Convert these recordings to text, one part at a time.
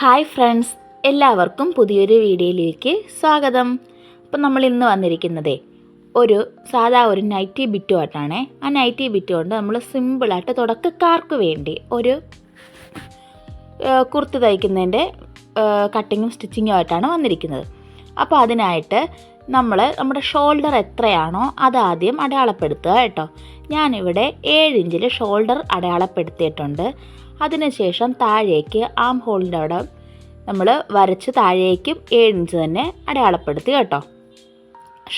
Hi friends എല്ലാവർക്കും പുതിയൊരു വീഡിയോയിലേക്ക് സ്വാഗതം. അപ്പം നമ്മൾ ഇന്ന് വന്നിരിക്കുന്നതേ ഒരു സാധാ ഒരു നൈറ്റി ബിറ്റുമായിട്ടാണേ ആ നൈറ്റി ബിറ്റ് കൊണ്ട് നമ്മൾ സിമ്പിളായിട്ട് തുടക്കക്കാർക്ക് വേണ്ടി ഒരു കുർത്തി തയ്ക്കുന്നതിന്റെ കട്ടിങ്ങും സ്റ്റിച്ചിങ്ങും ആയിട്ടാണ് വന്നിരിക്കുന്നത്. അപ്പോൾ അതിനായിട്ട് നമ്മൾ നമ്മുടെ ഷോൾഡർ എത്രയാണോ അതാദ്യം അടയാളപ്പെടുത്തുക കേട്ടോ. ഞാനിവിടെ ഏഴ് ഇഞ്ചിൽ ഷോൾഡർ അടയാളപ്പെടുത്തിയിട്ടുണ്ട്. അതിനുശേഷം താഴേക്ക് ആം ഹോളിന്റെ അവിടെ നമ്മൾ വരച്ച് താഴേക്കും ഏഴ് ഇഞ്ച് തന്നെ അടയാളപ്പെടുത്തി കേട്ടോ.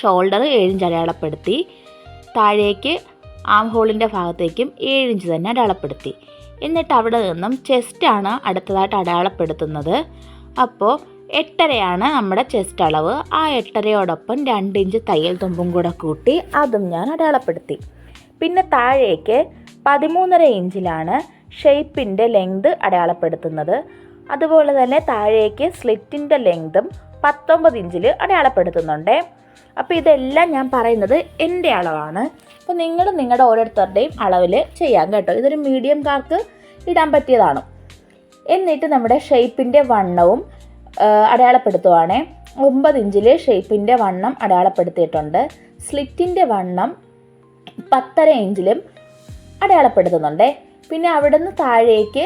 ഷോൾഡർ ഏഴ് ഇഞ്ച് അടയാളപ്പെടുത്തി താഴേക്ക് ആം ഹോളിന്റെ ഭാഗത്തേക്കും ഏഴ് ഇഞ്ച് തന്നെ അടയാളപ്പെടുത്തി. എന്നിട്ട് അവിടെ നിന്നും ചെസ്റ്റാണ് അടുത്തതായിട്ട് അടയാളപ്പെടുത്തുന്നത്. അപ്പോൾ എട്ടരയാണ് നമ്മുടെ ചെസ്റ്റ് അളവ്. ആ എട്ടരയോടൊപ്പം രണ്ട് ഇഞ്ച് തയ്യൽ തുമ്പും കൂടെ കൂട്ടി അതും ഞാൻ അടയാളപ്പെടുത്തി. പിന്നെ താഴേക്ക് പതിമൂന്നര ഇഞ്ചിലാണ് ഷേപ്പിന്റെ ലെങ്ത് അടയാളപ്പെടുത്തുന്നത്. അതുപോലെ തന്നെ താഴേക്ക് സ്ലിറ്റിന്റെ ലെങ്തും പത്തൊമ്പത് ഇഞ്ചിൽ അടയാളപ്പെടുത്തുന്നുണ്ട്. അപ്പോൾ ഇതെല്ലാം ഞാൻ പറയുന്നത് എന്റെ അളവാണ്. അപ്പോൾ നിങ്ങൾ നിങ്ങളുടെ ഓരോരുത്തരുടെയും അളവിൽ ചെയ്യാം കേട്ടോ. ഇതൊരു മീഡിയം കാർക്ക് ഇടാൻ പറ്റിയതാണ്. എന്നിട്ട് നമ്മുടെ ഷേപ്പിന്റെ വണ്ണവും അടയാളപ്പെടുത്തുവാണ്. ഒമ്പത് ഇഞ്ചിൽ ഷേപ്പിന്റെ വണ്ണം അടയാളപ്പെടുത്തിയിട്ടുണ്ട്. സ്ലിറ്റിന്റെ വണ്ണം പത്തര ഇഞ്ചിലും അടയാളപ്പെടുത്തുന്നുണ്ട്. പിന്നെ അവിടെ നിന്ന് താഴേക്ക്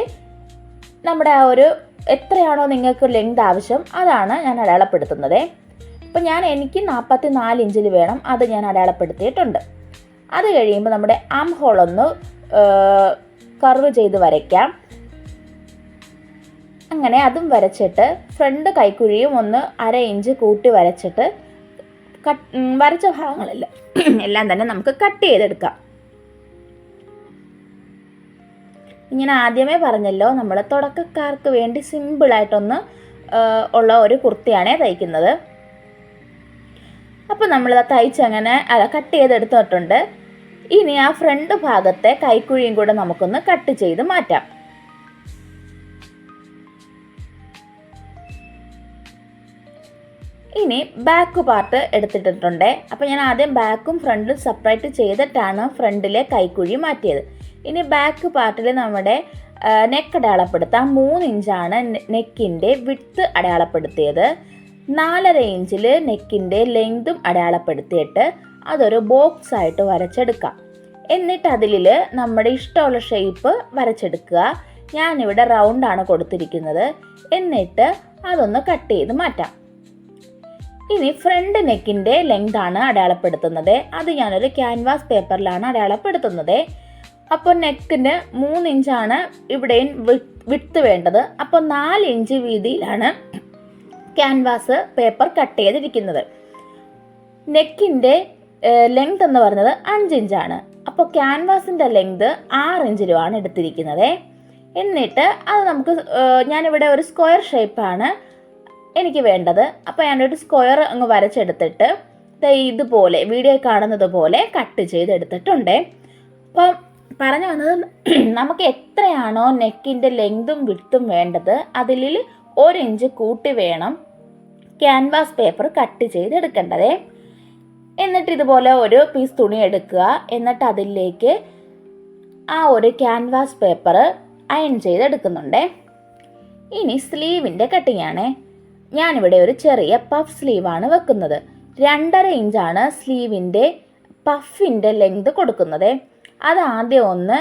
നമ്മുടെ ആ ഒരു എത്രയാണോ നിങ്ങൾക്ക് ലെങ്ത് ആവശ്യം അതാണ് ഞാൻ അടയാളപ്പെടുത്തുന്നത്. അപ്പോൾ ഞാൻ എനിക്ക് നാൽപ്പത്തി നാല് ഇഞ്ചിൽ വേണം അത് ഞാൻ അടയാളപ്പെടുത്തിയിട്ടുണ്ട്. അത് കഴിയുമ്പോൾ നമ്മുടെ ആം ഹോൾ ഒന്ന് കർവ് ചെയ്ത് വരയ്ക്കാം. അങ്ങനെ അതും വരച്ചിട്ട് ഫ്രണ്ട് കൈക്കുഴിയും ഒന്ന് അര ഇഞ്ച് കൂട്ടി വരച്ചിട്ട് കട്ട് വരച്ച ഭാഗങ്ങളെല്ലാം എല്ലാം തന്നെ നമുക്ക് കട്ട് ചെയ്തെടുക്കാം. ഇങ്ങനെ ആദ്യമേ പറഞ്ഞല്ലോ നമ്മൾ തുടക്കക്കാർക്ക് വേണ്ടി സിമ്പിളായിട്ടൊന്ന് ഉള്ള ഒരു കുർത്തിയാണ് തയ്ക്കുന്നത്. അപ്പോൾ നമ്മൾ തയ്ച്ചങ്ങനെ അല്ല കട്ട് ചെയ്തെടുത്തിട്ടുണ്ട് ഇനി ആ ഫ്രണ്ട് ഭാഗത്തെ കൈക്കുഴിയും കൂടെ നമുക്കൊന്ന് കട്ട് ചെയ്ത് മാറ്റാം. ഇനി ബാക്ക് പാർട്ട് എടുത്തിട്ടിട്ടുണ്ട്. അപ്പോൾ ഞാൻ ആദ്യം ബാക്കും ഫ്രണ്ടും സെപ്പറേറ്റ് ചെയ്തിട്ടാണ് ഫ്രണ്ടിലെ കൈക്കുഴി മാറ്റിയത്. ഇനി ബാക്ക് പാർട്ടിൽ നമ്മുടെ നെക്ക് അടയാളപ്പെടുത്താം. മൂന്ന് ഇഞ്ചാണ് നെക്കിന്റെ വിട്ത് അടയാളപ്പെടുത്തിയത്. നാലര ഇഞ്ചിൽ നെക്കിന്റെ ലെങ്തും അടയാളപ്പെടുത്തിയിട്ട് അതൊരു ബോക്സ് ആയിട്ട് വരച്ചെടുക്കാം. എന്നിട്ട് അതിൽ നമ്മുടെ ഇഷ്ടമുള്ള ഷേപ്പ് വരച്ചെടുക്കുക. ഞാനിവിടെ റൗണ്ടാണ് കൊടുത്തിരിക്കുന്നത്. എന്നിട്ട് അതൊന്ന് കട്ട് ചെയ്ത് മാറ്റാം. ഇനി ഫ്രണ്ട് നെക്കിന്റെ ലെങ്ത് ആണ് അടയാളപ്പെടുത്തുന്നത്. അത് ഞാനൊരു ക്യാൻവാസ് പേപ്പറിലാണ് അടയാളപ്പെടുത്തുന്നത്. അപ്പോൾ നെക്കിന് മൂന്ന് ഇഞ്ചാണ് ഇവിടെയും വിട്ട് വേണ്ടത്. അപ്പോൾ നാല് ഇഞ്ച് വീതിയിലാണ് ക്യാൻവാസ് പേപ്പർ കട്ട് ചെയ്തിരിക്കുന്നത്. നെക്കിന്റെ ലെങ്ത് എന്ന് പറഞ്ഞത് അഞ്ച് ഇഞ്ചാണ്. അപ്പോൾ ക്യാൻവാസിന്റെ ലെങ്ത് ആറ് ഇഞ്ചിലുമാണ് എടുത്തിരിക്കുന്നത്. എന്നിട്ട് അത് നമുക്ക് ഞാനിവിടെ ഒരു സ്ക്വയർ ഷേപ്പാണ് എനിക്ക് വേണ്ടത്. അപ്പോൾ ഞാനൊരു സ്ക്വയർ അങ്ങ് വരച്ചെടുത്തിട്ട് ഇതുപോലെ വീഡിയോ കാണുന്നത് പോലെ കട്ട് ചെയ്തെടുത്തിട്ടുണ്ട്. അപ്പം പറഞ്ഞു വന്നത് നമുക്ക് എത്രയാണോ നെക്കിന്റെ ലെങ്തും വിട്ടും വേണ്ടത് അതിൽ ഒരു ഇഞ്ച് കൂട്ടി വേണം ക്യാൻവാസ് പേപ്പർ കട്ട് ചെയ്തെടുക്കേണ്ടത് എന്നിട്ട് ഇതുപോലെ ഒരു പീസ് തുണി എടുക്കുക. എന്നിട്ട് അതിലേക്ക് ആ ഒരു ക്യാൻവാസ് പേപ്പർ അയൺ ചെയ്തെടുക്കുന്നുണ്ട് ഇനി സ്ലീവിന്റെ കട്ടിംഗ് ആണേ. ഞാനിവിടെ ഒരു ചെറിയ പഫ് സ്ലീവാണ് വെക്കുന്നത്. രണ്ടര ഇഞ്ചാണ് സ്ലീവിന്റെ പഫിന്റെ ലെങ്ത് കൊടുക്കുന്നത്. അത് ആദ്യം ഒന്ന്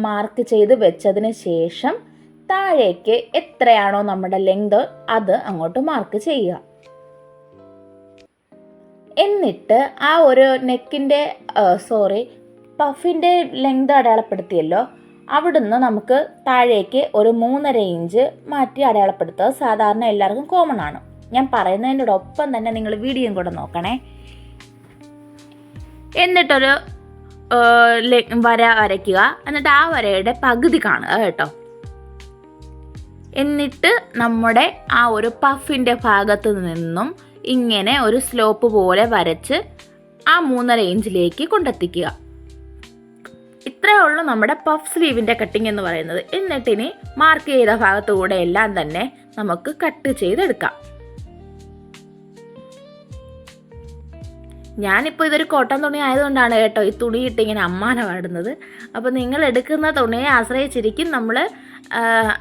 മാർക്ക് ചെയ്ത് വെച്ചതിന് ശേഷം താഴേക്ക് എത്രയാണോ നമ്മുടെ ലെങ്ത് അത് അങ്ങോട്ട് മാർക്ക് ചെയ്യുക. എന്നിട്ട് ആ ഒരു നെക്കിന്റെ സോറി പഫിന്റെ ലെങ്ത് അടയാളപ്പെടുത്തിയല്ലോ. അവിടുന്ന് നമുക്ക് താഴേക്ക് ഒരു മൂന്നര ഇഞ്ച് മാറ്റി അടയാളപ്പെടുത്തുക. സാധാരണ എല്ലാവർക്കും കോമൺ ആണ്. ഞാൻ പറയുന്നതിന്റെ ഒപ്പം തന്നെ നിങ്ങൾ വീഡിയോയും കൂടെ നോക്കണേ. എന്നിട്ടൊരു വര വരയ്ക്കുക. എന്നിട്ട് ആ വരയുടെ പകുതി കാണുക കേട്ടോ. എന്നിട്ട് നമ്മുടെ ആ ഒരു പഫിന്റെ ഭാഗത്ത് നിന്നും ഇങ്ങനെ ഒരു സ്ലോപ്പ് പോലെ വരച്ച് ആ മൂന്നര ഇഞ്ചിലേക്ക് കൊണ്ടെത്തിക്കുക. ഇത്രയേ ഉള്ളൂ നമ്മുടെ പഫ് സ്ലീവിന്റെ കട്ടിങ് എന്ന് പറയുന്നത്. എന്നിട്ടിനി മാർക്ക് ചെയ്ത ഭാഗത്തുകൂടെ എല്ലാം തന്നെ നമുക്ക് കട്ട് ചെയ്തെടുക്കാം. ഞാനിപ്പോൾ ഇതൊരു കോട്ടൺ തുണി ആയതുകൊണ്ടാണ് കേട്ടോ ഈ തുണി ഇട്ട് ഇങ്ങനെ അമ്മാന പാടുന്നത് അപ്പോൾ നിങ്ങൾ എടുക്കുന്ന തുണിയെ ആശ്രയിച്ചിരിക്കും നമ്മൾ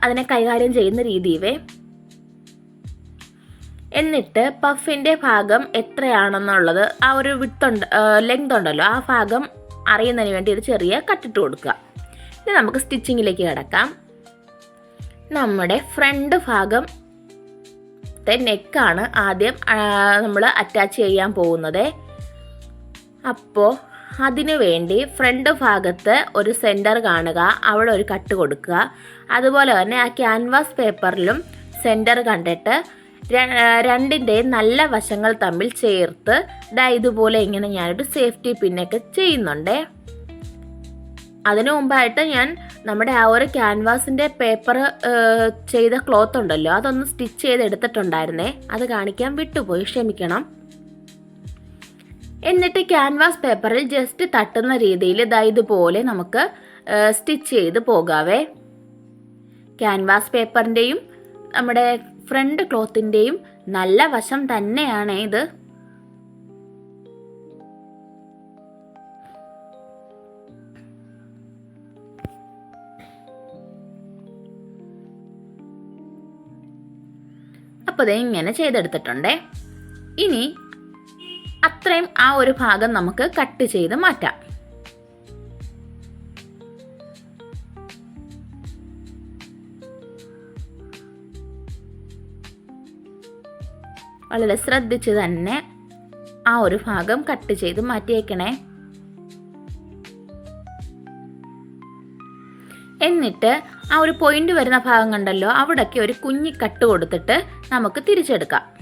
അതിനെ കൈകാര്യം ചെയ്യുന്ന രീതിയവേ. എന്നിട്ട് പഫിന്റെ ഭാഗം എത്രയാണെന്നുള്ളത് ആ ഒരു വിത്തുണ്ട് ലെങ്ത് ഉണ്ടല്ലോ ആ ഭാഗം അറിയുന്നതിന് വേണ്ടി ഒരു ചെറിയ കട്ടിട്ട് കൊടുക്കുക. ഇനി നമുക്ക് സ്റ്റിച്ചിങ്ങിലേക്ക് കിടക്കാം. നമ്മുടെ ഫ്രണ്ട് ഭാഗം നെക്കാണ് ആദ്യം നമ്മൾ അറ്റാച്ച് ചെയ്യാൻ പോകുന്നത്. അപ്പോൾ അതിനു വേണ്ടി ഫ്രണ്ട് ഭാഗത്ത് ഒരു സെന്റർ കാണുക അവിടെ ഒരു കട്ട് കൊടുക്കുക. അതുപോലെ തന്നെ ആ ക്യാൻവാസ് പേപ്പറിലും സെന്റർ കണ്ടിട്ട് രണ്ടിന്റെയും നല്ല വശങ്ങൾ തമ്മിൽ ചേർത്ത് ദാ ഇതുപോലെ ഇങ്ങനെ ഞാനൊരു സേഫ്റ്റി പിന്നൊക്കെ ചെയ്യുന്നുണ്ടേ. അതിനു മുമ്പായിട്ട് ഞാൻ നമ്മുടെ ആ ഒരു ക്യാൻവാസിന്റെ പേപ്പർ ചെയ്ത ക്ലോത്ത് ഉണ്ടല്ലോ അതൊന്ന് സ്റ്റിച്ച് ചെയ്ത് എടുത്തിട്ടുണ്ടായിരുന്നേ അത് കാണിക്കാൻ വിട്ടുപോയി ക്ഷമിക്കണം. എന്നിട്ട് ക്യാൻവാസ് പേപ്പറിൽ ജസ്റ്റ് തട്ടുന്ന രീതിയിൽ ഇതാ ഇതുപോലെ നമുക്ക് സ്റ്റിച്ച് ചെയ്ത് പോകാവേ. ക്യാൻവാസ് പേപ്പറിന്റെയും നമ്മുടെ ഫ്രണ്ട് ക്ലോത്തിന്റെയും നല്ല വശം തന്നെയാണ് ഇത്. അപ്പോൾ ഇങ്ങനെ ചെയ്തെടുത്തിട്ടുണ്ടേ. ഇനി അത്രയും ആ ഒരു ഭാഗം നമുക്ക് കട്ട് ചെയ്ത് മാറ്റാം. വളരെ ശ്രദ്ധിച്ച് തന്നെ ആ ഒരു ഭാഗം കട്ട് ചെയ്ത് മാറ്റിയേക്കണേ. എന്നിട്ട് ആ ഒരു പോയിന്റ് വരുന്ന ഭാഗം കണ്ടല്ലോ അവിടൊക്കെ ഒരു കുഞ്ഞി കട്ട് കൊടുത്തിട്ട് നമുക്ക് തിരിച്ചെടുക്കാം.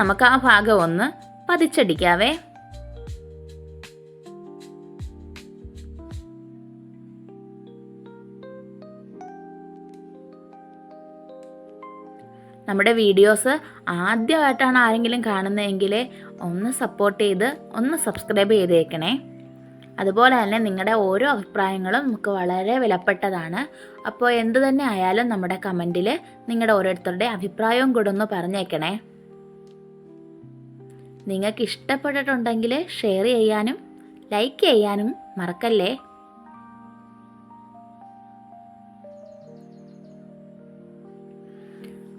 നമുക്ക് ആ ഭാഗം ഒന്ന് പതിച്ചടിക്കാവേ. നമ്മുടെ വീഡിയോസ് ആദ്യമായിട്ടാണ് ആരെങ്കിലും കാണുന്നതെങ്കിൽ ഒന്ന് സപ്പോർട്ട് ചെയ്ത് ഒന്ന് സബ്സ്ക്രൈബ് ചെയ്തേക്കണേ. അതുപോലെ തന്നെ നിങ്ങളുടെ ഓരോ അഭിപ്രായങ്ങളും നമുക്ക് വളരെ വിലപ്പെട്ടതാണ്. അപ്പോൾ എന്തു തന്നെ ആയാലും നമ്മുടെ കമന്റിൽ നിങ്ങളുടെ ഓരോരുത്തരുടെ അഭിപ്രായവും കൂടെ ഒന്ന് പറഞ്ഞേക്കണേ. നിങ്ങൾക്ക് ഇഷ്ടപ്പെട്ടിട്ടുണ്ടെങ്കിൽ ഷെയർ ചെയ്യാനും ലൈക്ക് ചെയ്യാനും മറക്കല്ലേ?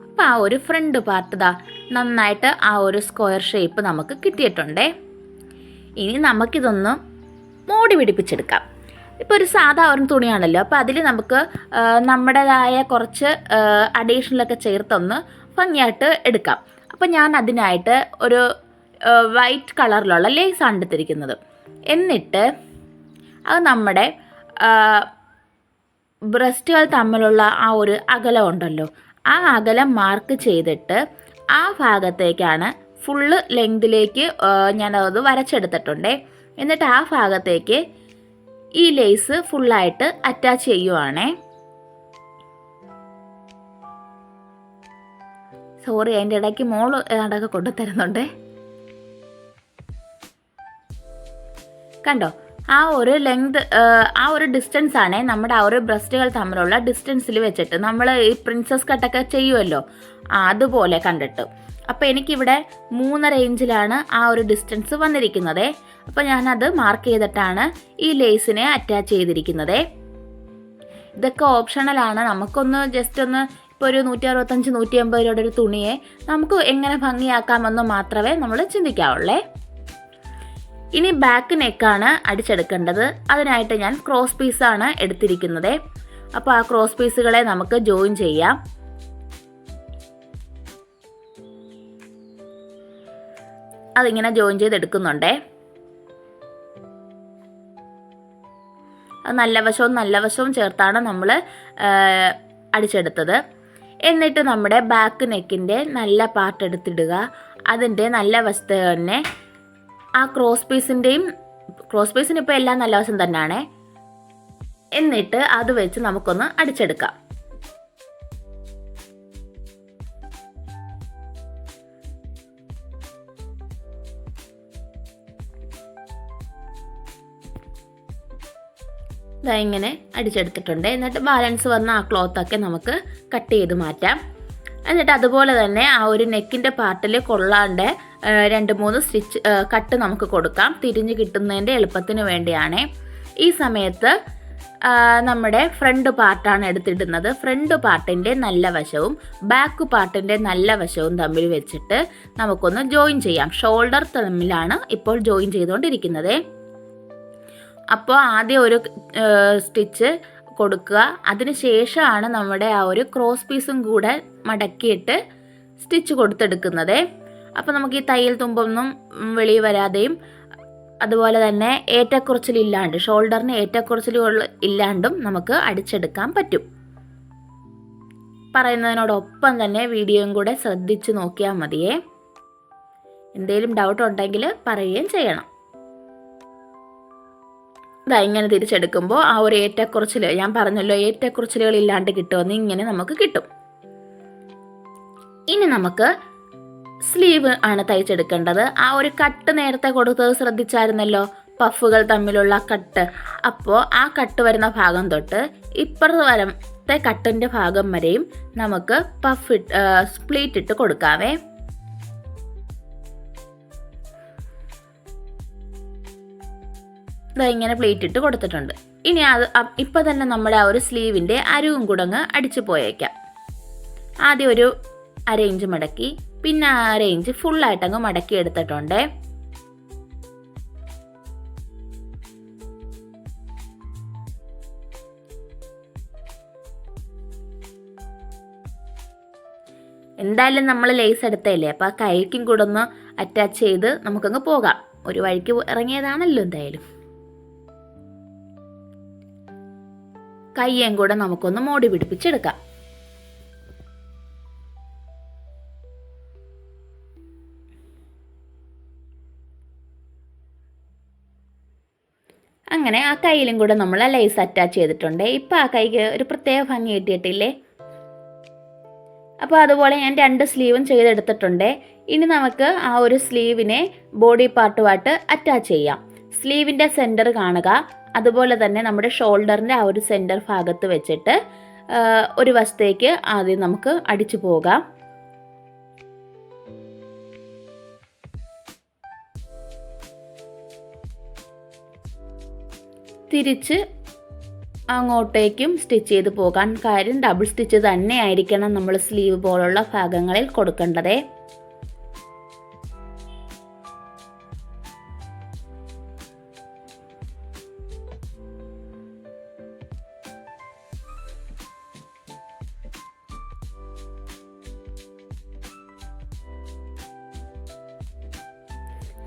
അപ്പം ആ ഒരു ഫ്രണ്ട് പാർട്ട് നന്നായിട്ട് ആ ഒരു സ്ക്വയർ ഷേപ്പ് നമുക്ക് കിട്ടിയിട്ടുണ്ടേ. ഇനി നമുക്കിതൊന്ന് മോടി പിടിപ്പിച്ചെടുക്കാം. ഇപ്പോൾ ഒരു സാധാ ഒരു തുണിയാണല്ലോ അപ്പോൾ അതിൽ നമുക്ക് നമ്മുടേതായ കുറച്ച് അഡീഷണലൊക്കെ ചേർത്തൊന്ന് ഭംഗിയായിട്ട് എടുക്കാം. അപ്പോൾ ഞാൻ അതിനായിട്ട് ഒരു വൈറ്റ് കളറിലുള്ള ആണ് എടുത്തിരിക്കുന്നത് എന്നിട്ട് അത് നമ്മുടെ ബ്രസ്റ്റുകൾ തമ്മിലുള്ള ആ ഒരു അകലം ഉണ്ടല്ലോ. ആ അകലം മാർക്ക് ചെയ്തിട്ട് ആ ഭാഗത്തേക്കാണ് ഫുള്ള് ലെങ്തിലേക്ക് ഞാനത് വരച്ചെടുത്തിട്ടുണ്ട്. എന്നിട്ട് ആ ഭാഗത്തേക്ക് ഈ ലേസ് ഫുള്ളായിട്ട് അറ്റാച്ച് ചെയ്യുവാണേ. സോറി അതിന്റെ ഇടയ്ക്ക് മോൾ ഇടയ്ക്ക് കൊണ്ടുതരുന്നുണ്ടേ കണ്ടോ? ആ ഒരു ലെങ്ത് ആ ഒരു ഡിസ്റ്റൻസ് ആണ് നമ്മുടെ ആ ഒരു ബ്രസ്റ്റുകൾ തമ്മിലുള്ള ഡിസ്റ്റൻസിൽ വെച്ചിട്ട് നമ്മൾ ഈ പ്രിൻസസ് കട്ടൊക്കെ ചെയ്യുമല്ലോ അതുപോലെ കണ്ടിട്ട്. അപ്പോൾ എനിക്കിവിടെ മൂന്നര ഇഞ്ചിലാണ് ആ ഒരു ഡിസ്റ്റൻസ് വന്നിരിക്കുന്നത്. അപ്പോൾ ഞാനത് മാർക്ക് ചെയ്തിട്ടാണ് ഈ ലേസിനെ അറ്റാച്ച് ചെയ്തിരിക്കുന്നത്. ഇതൊക്കെ ഓപ്ഷണലാണ് നമുക്കൊന്ന് ജസ്റ്റ് ഒന്ന് ഇപ്പോൾ ഒരു നൂറ്റി അറുപത്തഞ്ച് നൂറ്റി അമ്പത് രൂപയുടെ ഒരു തുണിയെ നമുക്ക് എങ്ങനെ ഭംഗിയാക്കാമെന്ന് മാത്രമേ നമ്മൾ ചിന്തിക്കാവുള്ളേ. ഇനി ബാക്ക് നെക്കാണ് അടിച്ചെടുക്കേണ്ടത്. അതിനായിട്ട് ഞാൻ ക്രോസ് പീസാണ് എടുത്തിരിക്കുന്നത്. അപ്പോൾ ആ ക്രോസ് പീസുകളെ നമുക്ക് ജോയിൻ ചെയ്യാം. അതിങ്ങനെ ജോയിൻ ചെയ്തെടുക്കുന്നുണ്ടേ. നല്ല വശവും നല്ല വശവും ചേർത്താണ് നമ്മൾ അടിച്ചെടുത്തത്. എന്നിട്ട് നമ്മുടെ ബാക്ക് നെക്കിന്റെ നല്ല പാർട്ട് എടുത്തിടുക. അതിന്റെ നല്ല വശത്ത് തന്നെ ക്രോസ് പീസിന്റെയും ക്രോസ് പീസിന് ഇപ്പോൾ എല്ലാം നല്ല വശം തന്നെയാണ് എന്നിട്ട് അത് വെച്ച് നമുക്കൊന്ന് അടിച്ചെടുക്കാം. ഇങ്ങനെ അടിച്ചെടുത്തിട്ടുണ്ട്. എന്നിട്ട് ബാലൻസ് വന്ന ആ ക്ലോത്തൊക്കെ നമുക്ക് കട്ട് ചെയ്ത് മാറ്റാം. എന്നിട്ട് അതുപോലെ തന്നെ ആ ഒരു നെക്കിന്റെ പാർട്ടിൽ കൊള്ളാണ്ട് ആ, രണ്ട് മൂന്ന് സ്റ്റിച്ച് കട്ട് നമുക്ക് കൊടുക്കാം. തിരിഞ്ഞ് കിട്ടുന്നതിന്റെ എളുപ്പത്തിന് വേണ്ടിയാണ്. ഈ സമയത്ത് നമ്മുടെ ഫ്രണ്ട് പാർട്ടാണ് എടുത്തിടുന്നത്. ഫ്രണ്ട് പാർട്ടിന്റെ നല്ല വശവും ബാക്ക് പാർട്ടിന്റെ നല്ല വശവും തമ്മിൽ വെച്ചിട്ട് നമുക്കൊന്ന് ജോയിൻ ചെയ്യാം. ഷോൾഡർ തമ്മിലാണ് ഇപ്പോൾ ജോയിൻ ചെയ്തുകൊണ്ടിരിക്കുന്നത്. അപ്പോൾ ആദ്യം ഒരു സ്റ്റിച്ച് കൊടുക്കുക. അതിന് ശേഷമാണ് നമ്മുടെ ആ ഒരു ക്രോസ് പീസും കൂടെ മടക്കിയിട്ട് സ്റ്റിച്ച് കൊടുത്തെടുക്കുന്നത്. അപ്പോൾ നമുക്ക് ഈ തയ്യൽ തുമ്പൊന്നും വെളിയിൽ വരാതെയും അതുപോലെ തന്നെ ഏറ്റക്കുറച്ചിലില്ലാണ്ട് ഷോൾഡറിന് ഏറ്റക്കുറച്ചിലുകൾ ഇല്ലാണ്ടും നമുക്ക് അടിച്ചെടുക്കാൻ പറ്റും. പറയുന്നതിനോടൊപ്പം തന്നെ വീഡിയോയും കൂടെ ശ്രദ്ധിച്ച് നോക്കിയാൽ മതിയേ. എന്തെങ്കിലും ഡൗട്ട് ഉണ്ടെങ്കിൽ പറയുകയും ചെയ്യണം. ഇതാ ഇങ്ങനെ തിരിച്ചെടുക്കുമ്പോൾ ആ ഒരു ഏറ്റക്കുറച്ചിൽ ഞാൻ പറഞ്ഞല്ലോ ഏറ്റക്കുറച്ചിലുകൾ ഇല്ലാണ്ട് കിട്ടുമെന്ന് ഇങ്ങനെ നമുക്ക് കിട്ടും. ഇനി നമുക്ക് സ്ലീവ് ആണ് തയ്ച്ചെടുക്കേണ്ടത്. ആ ഒരു കട്ട് നേരത്തെ കൊടുത്തത് ശ്രദ്ധിച്ചായിരുന്നല്ലോ. പഫുകൾ തമ്മിലുള്ള കട്ട്. അപ്പോൾ ആ കട്ട് വരുന്ന ഭാഗം തൊട്ട് ഇപ്പുറത്ത് വരത്തെ കട്ടിന്റെ ഭാഗം വരെയും നമുക്ക് പഫ് ഇട്ട് സ്പ്ലീറ്റ് ഇട്ട് കൊടുക്കാവേ. ഇങ്ങനെ പ്ലേറ്റ് ഇട്ട് കൊടുത്തിട്ടുണ്ട്. ഇനി അത് ഇപ്പം തന്നെ നമ്മുടെ ആ ഒരു സ്ലീവിന്റെ അരുവും കുടങ്ങ് അടിച്ചു പോയേക്കാം. ആദ്യം ഒരു അര ഇഞ്ച് മടക്കി പിന്നെ ആ റേഞ്ച് ഇഞ്ച് ഫുള്ളായിട്ടങ്ങ് മടക്കി എടുത്തിട്ടുണ്ട്. എന്തായാലും നമ്മൾ ലേസ് എടുത്തല്ലേ അപ്പോൾ ആ കൈക്കും കൂടെ ഒന്ന് അറ്റാച്ച് ചെയ്ത് നമുക്കങ്ങ് പോകാം. ഒരു വഴിക്ക് ഇറങ്ങിയതാണല്ലോ എന്തായാലും. കയ്യേം കൂടെ നമുക്കൊന്ന് മോടി പിടിപ്പിച്ചെടുക്കാം. അങ്ങനെ ആ കയ്യിലും കൂടെ നമ്മൾ ലേസ് അറ്റാച്ച് ചെയ്തിട്ടുണ്ട്. ഇപ്പം ആ കൈക്ക് ഒരു പ്രത്യേക ഭംഗി കിട്ടിയിട്ടില്ലേ? അപ്പോൾ അതുപോലെ ഞാൻ രണ്ട് സ്ലീവും ചെയ്തെടുത്തിട്ടുണ്ട്. ഇനി നമുക്ക് ആ ഒരു സ്ലീവിനെ ബോഡി പാർട്ടുമായിട്ട് അറ്റാച്ച് ചെയ്യാം. സ്ലീവിന്റെ സെന്റർ കാണുക. അതുപോലെ തന്നെ നമ്മുടെ ഷോൾഡറിന്റെ ആ ഒരു സെന്റർ ഭാഗത്ത് വെച്ചിട്ട് ഒരു വശത്തേക്ക് ആദ്യം നമുക്ക് അടിച്ചു പോകാം. തിരിച്ച് അങ്ങോട്ടേക്കും സ്റ്റിച്ച് ചെയ്ത് പോകാൻ. കാര്യം ഡബിൾ സ്റ്റിച്ച് തന്നെ ആയിരിക്കണം നമ്മൾ സ്ലീവ് പോലുള്ള ഭാഗങ്ങളിൽ കൊടുക്കേണ്ടത്.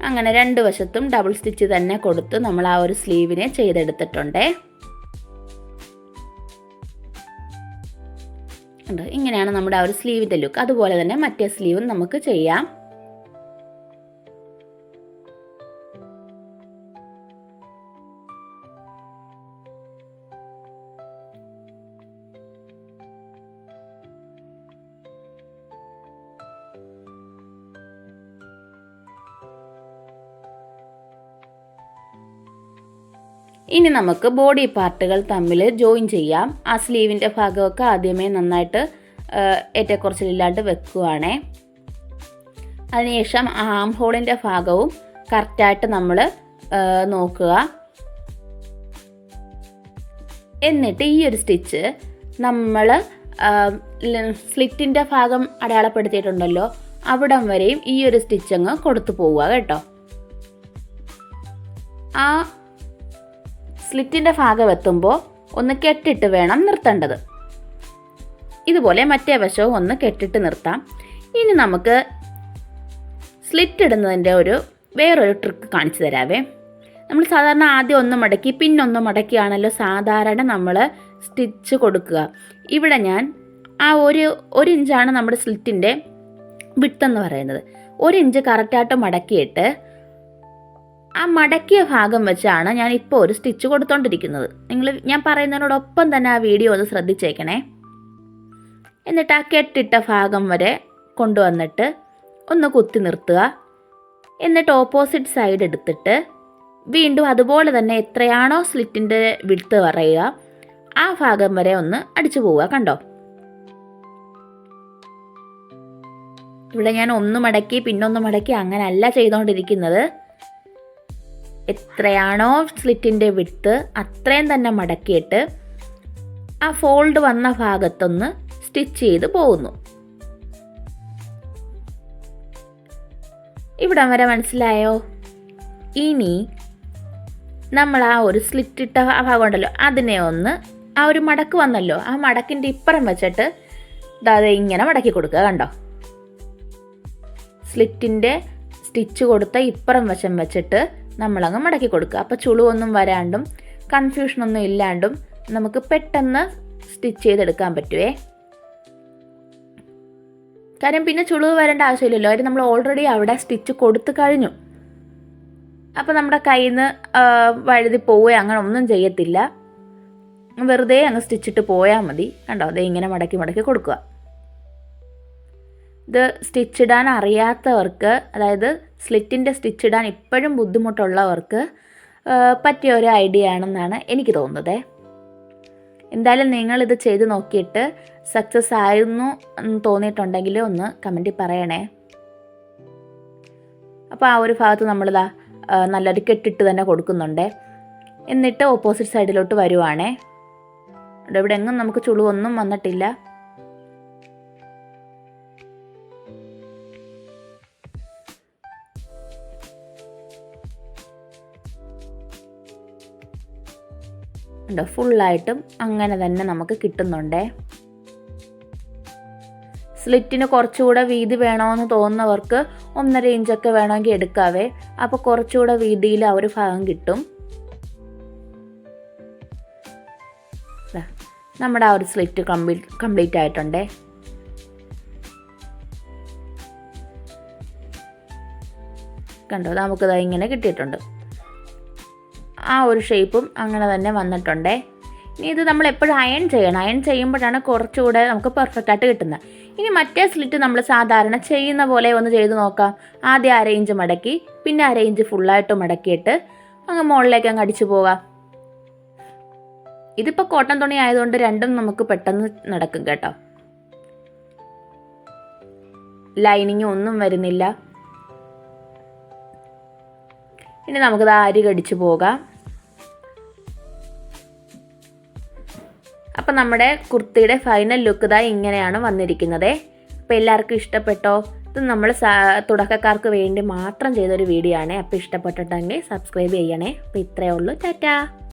അങ്ങനെ രണ്ട് വശത്തും ഡബിൾ സ്റ്റിച്ച് തന്നെ കൊടുത്ത് നമ്മൾ ആ ഒരു സ്ലീവിനെ ചെയ്തെടുത്തിട്ടുണ്ട്. ഇങ്ങനെയാണ് നമ്മുടെ ആ ഒരു സ്ലീവിന്റെ ലുക്ക് അതുപോലെ തന്നെ മറ്റേ സ്ലീവും നമുക്ക് ചെയ്യാം. ഇനി നമുക്ക് ബോഡി പാർട്ടുകൾ തമ്മിൽ ജോയിൻ ചെയ്യാം. ആ സ്ലീവിന്റെ ഭാഗമൊക്കെ ആദ്യമേ നന്നായിട്ട് ഏറ്റക്കുറച്ചിലില്ലാണ്ട് വെക്കുവാണേ. അതിനുശേഷം ആം ഹോളിന്റെ ഭാഗവും കറക്റ്റായിട്ട് നമ്മൾ നോക്കുക. എന്നിട്ട് ഈ ഒരു സ്റ്റിച്ച് നമ്മൾ സ്ലിറ്റിന്റെ ഭാഗം അടയാളപ്പെടുത്തിയിട്ടുണ്ടല്ലോ അവിടം വരെയും ഈ ഒരു സ്റ്റിച്ച് അങ്ങ് കൊടുത്തു പോവുക കേട്ടോ. ആ സ്ലിറ്റിന്റെ ഭാഗം എത്തുമ്പോൾ ഒന്ന് കെട്ടിട്ട് വേണം നിർത്തേണ്ടത്. ഇതുപോലെ മറ്റേ വശവും ഒന്ന് കെട്ടിട്ട് നിർത്താം. ഇനി നമുക്ക് സ്ലിറ്റ് ഇടുന്നതിന്റെ ഒരു വേറൊരു ട്രിക്ക് കാണിച്ചു തരാവേ. നമ്മൾ സാധാരണ ആദ്യം ഒന്ന് മടക്കി പിന്നൊന്ന് മടക്കിയാണല്ലോ സാധാരണ നമ്മൾ സ്റ്റിച്ച് കൊടുക്കുക. ഇവിടെ ഞാൻ ആ ഒരു ഒരു ഇഞ്ചാണ് നമ്മുടെ സ്ലിറ്റിന്റെ വിട്ടെന്ന് പറയുന്നത്. ഒരു ഇഞ്ച് കറക്റ്റായിട്ട് മടക്കിയിട്ട് ആ മടക്കിയ ഭാഗം വെച്ചാണ് ഞാൻ ഇപ്പോൾ ഒരു സ്റ്റിച്ച് കൊടുത്തോണ്ടിരിക്കുന്നത്. നിങ്ങൾ ഞാൻ പറയുന്നതിനോടൊപ്പം തന്നെ ആ വീഡിയോ ഒന്ന് ശ്രദ്ധിച്ചേക്കണേ. എന്നിട്ട് ആ കെട്ടിട്ട ഭാഗം വരെ കൊണ്ടുവന്നിട്ട് ഒന്ന് കുത്തി നിർത്തുക. എന്നിട്ട് ഓപ്പോസിറ്റ് സൈഡ് എടുത്തിട്ട് വീണ്ടും അതുപോലെ തന്നെ എത്രയാണോ സ്ലിറ്റിന്റെ വിടുത്ത് പറയുക ആ ഭാഗം വരെ ഒന്ന് അടിച്ചു പോവുക കണ്ടോ? ഇവിടെ ഞാൻ ഒന്ന് മടക്കി പിന്നൊന്ന് മടക്കി അങ്ങനല്ല ചെയ്തുകൊണ്ടിരിക്കുന്നത് എത്രയാണോ സ്ലിറ്റിന്റെ വിട്ത്ത് അത്രയും തന്നെ മടക്കിയിട്ട് ആ ഫോൾഡ് വന്ന ഭാഗത്തൊന്ന് സ്റ്റിച്ച് ചെയ്ത് പോകുന്നു. ഇവിടം വരെ മനസ്സിലായോ? ഇനി നമ്മൾ ആ ഒരു സ്ലിറ്റ് ഇട്ട ഭാഗം ഉണ്ടല്ലോ അതിനെ ഒന്ന് ആ ഒരു മടക്ക് വന്നല്ലോ ആ മടക്കിന്റെ ഇപ്പുറം വെച്ചിട്ട് ദേ ഇങ്ങനെ മടക്കി കൊടുക്കുക കണ്ടോ? സ്ലിറ്റിന്റെ സ്റ്റിച്ച് കൊടുത്ത ഇപ്പുറം വശം വെച്ചിട്ട് നമ്മളങ്ങ് മടക്കി കൊടുക്കുക. അപ്പോൾ ചുളിവൊന്നും വരാണ്ടും കൺഫ്യൂഷനൊന്നും ഇല്ലാണ്ടും നമുക്ക് പെട്ടെന്ന് സ്റ്റിച്ച് ചെയ്തെടുക്കാൻ പറ്റുവേ. കാര്യം പിന്നെ ചുളിവ് വരേണ്ട ആവശ്യമില്ലല്ലോ. അതിന് നമ്മൾ ഓൾറെഡി അവിടെ സ്റ്റിച്ച് കൊടുത്തു കഴിഞ്ഞു. അപ്പോൾ നമ്മുടെ കയ്യിൽ നിന്ന് വഴുതി പോവുകയോ അങ്ങനെ ഒന്നും ചെയ്യത്തില്ല. വെറുതെ അങ്ങ് സ്റ്റിച്ചിട്ട് പോയാൽ മതി. കണ്ടോ? അതേ ഇങ്ങനെ മടക്കി മടക്കി കൊടുക്കുക. ഇത് സ്റ്റിച്ച് ഇടാൻ അറിയാത്തവർക്ക് അതായത് സ്ലിറ്റിന്റെ സ്റ്റിച്ച് ഇടാൻ ഇപ്പോഴും ബുദ്ധിമുട്ടുള്ളവർക്ക് പറ്റിയ ഒരു ഐഡിയ ആണെന്നാണ് എനിക്ക് തോന്നുന്നത്. എന്തായാലും നിങ്ങളിത് ചെയ്ത് നോക്കിയിട്ട് സക്സസ് ആയിരുന്നു എന്ന് തോന്നിയിട്ടുണ്ടെങ്കിൽ ഒന്ന് കമന്റിൽ പറയണേ. അപ്പോൾ ആ ഒരു ഭാഗത്ത് നമ്മളിതാ നല്ലൊരു കെട്ടിട്ട് തന്നെ കൊടുക്കുന്നുണ്ട്. എന്നിട്ട് ഓപ്പോസിറ്റ് സൈഡിലോട്ട് വരുവാണേ. ഇവിടെ എങ്ങും നമുക്ക് ചുളിവൊന്നും വന്നിട്ടില്ല. ഉണ്ടോ? ഫുള്ളായിട്ടും അങ്ങനെ തന്നെ നമുക്ക് കിട്ടുന്നുണ്ടേ. സ്ലിറ്റിന് കുറച്ചുകൂടെ വീതി വേണമെന്ന് തോന്നുന്നവർക്ക് ഒന്നര ഇഞ്ചൊക്കെ വേണമെങ്കിൽ എടുക്കാവേ. അപ്പോൾ കുറച്ചുകൂടെ വീതിയിൽ ആ ഒരു ഭാഗം കിട്ടും. നമ്മുടെ ആ ഒരു സ്ലിറ്റ് കംപ്ലീറ്റ് കംപ്ലീറ്റ് ആയിട്ടുണ്ടേ. കണ്ടോ? നമുക്കിത് ഇങ്ങനെ കിട്ടിയിട്ടുണ്ട്. ആ ഒരു ഷേപ്പും അങ്ങനെ തന്നെ വന്നിട്ടുണ്ട്. ഇനി ഇത് നമ്മൾ എപ്പോഴും അയൺ ചെയ്യണം. അയൺ ചെയ്യുമ്പോഴാണ് കുറച്ചുകൂടെ നമുക്ക് പെർഫെക്റ്റ് ആയിട്ട് കിട്ടുന്നത്. ഇനി മറ്റേ സ്ലിറ്റ് നമ്മൾ സാധാരണ ചെയ്യുന്ന പോലെ ഒന്ന് ചെയ്ത് നോക്കാം. ആദ്യം അര ഇഞ്ച് മടക്കി പിന്നെ അര ഇഞ്ച് ഫുള്ളായിട്ട് മടക്കിയിട്ട് അങ്ങ് മുകളിലേക്ക് അങ്ങ് അടിച്ചു പോവാം. ഇതിപ്പോൾ കോട്ടൺ തുണി ആയതുകൊണ്ട് രണ്ടും നമുക്ക് പെട്ടെന്ന് നടക്കും കേട്ടോ. ലൈനിങ് ഒന്നും വരുന്നില്ല. ഇനി നമുക്കത് അരി കടിച്ചു പോകാം. അപ്പം നമ്മുടെ കുർത്തിയുടെ ഫൈനൽ ലുക്ക് ഇതാ ഇങ്ങനെയാണ് വന്നിരിക്കുന്നത്. അപ്പോൾ എല്ലാവർക്കും ഇഷ്ടപ്പെട്ടോ? ഇത് നമ്മൾ തുടക്കക്കാർക്ക് വേണ്ടി മാത്രം ചെയ്തൊരു വീഡിയോ ആണ്. അപ്പോൾ ഇഷ്ടപ്പെട്ടിട്ടുണ്ടെങ്കിൽ സബ്സ്ക്രൈബ് ചെയ്യണേ. അപ്പോൾ ഇത്രയേ ഉള്ളൂ. ടാറ്റാ.